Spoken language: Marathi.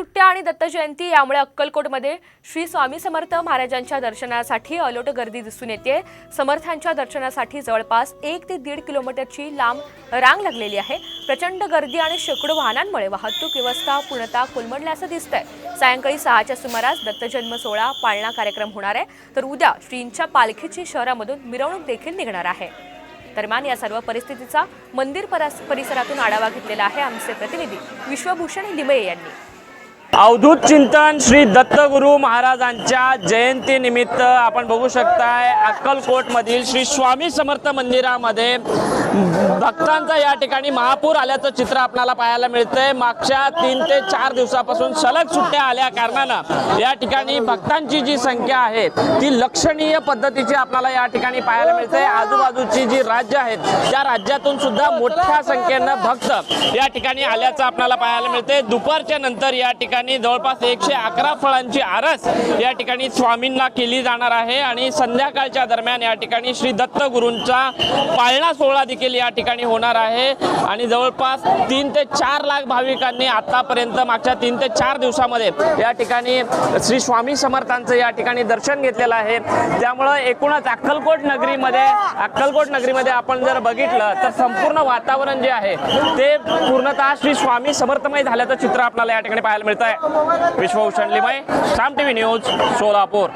सुट्ट्या आणि दत्त जयंती यामुळे अक्कलकोटमध्ये श्री स्वामी समर्थ महाराजांच्या दर्शनासाठी अलोट गर्दी दिसून येते. समर्थांच्या दर्शनासाठी जवळपास एक ते दीड किलोमीटरची लांब रांग लागलेली आहे. प्रचंड गर्दी आणि शेकडो वाहनांमुळे वाहतूक व्यवस्था पूर्णतः कोलमडल्याचं दिसतंय. सायंकाळी सहाच्या सुमारास दत्तजन्म सोहळा पाळणा कार्यक्रम होणार आहे. तर उद्या श्रींच्या पालखीची शहरामधून मिरवणूक देखील निघणार आहे. दरम्यान या सर्व परिस्थितीचा मंदिर परिसरातून आढावा घेतलेला आहे आमचे प्रतिनिधी विश्वभूषण लिमये यांनी. अवधूत चिंतन श्री दत्तगुरु महाराजांच्या जयंतीनिमित्त आपण बघू शकताय अक्कलकोटमधील श्री स्वामी समर्थ मंदिरामध्ये भक्तांचा या ठिकाणी महापूर आल्याचं चित्र आपल्याला पाहायला मिळतंय. मागच्या तीन ते चार दिवसापासून सलग सुट्ट्या आल्या कारणानं या ठिकाणी भक्तांची जी संख्या आहे ती लक्षणीय पद्धतीची आपल्याला या ठिकाणी पाहायला मिळते आजूबाजूची जी राज्य आहेत त्या राज्यातून सुद्धा मोठ्या संख्येनं भक्त या ठिकाणी आल्याचं आपल्याला पाहायला मिळते दुपारच्या नंतर या ठिकाणी जवळपास एकशे अकरा फळांची आरस या ठिकाणी स्वामींना केली जाणार आहे आणि संध्याकाळच्या दरम्यान या ठिकाणी श्री दत्त गुरूंचा पाळणा सोहळा देखील या ठिकाणी होणार आहे. आणि जवळपास तीन ते चार लाख भाविकांनी आतापर्यंत मागच्या तीन ते चार दिवसामध्ये या ठिकाणी श्री स्वामी समर्थांचं या ठिकाणी दर्शन घेतलेलं आहे. त्यामुळं एकूणच अक्कलकोट नगरीमध्ये अक्कलकोट नगरीमध्ये आपण जर बघितलं तर संपूर्ण वातावरण जे आहे ते पूर्णतः श्री स्वामी समर्थमय झाल्याचं चित्र आपल्याला या ठिकाणी पाहायला मिळतं आहे Vishwabhushan Limaye Saam T V news Solapur.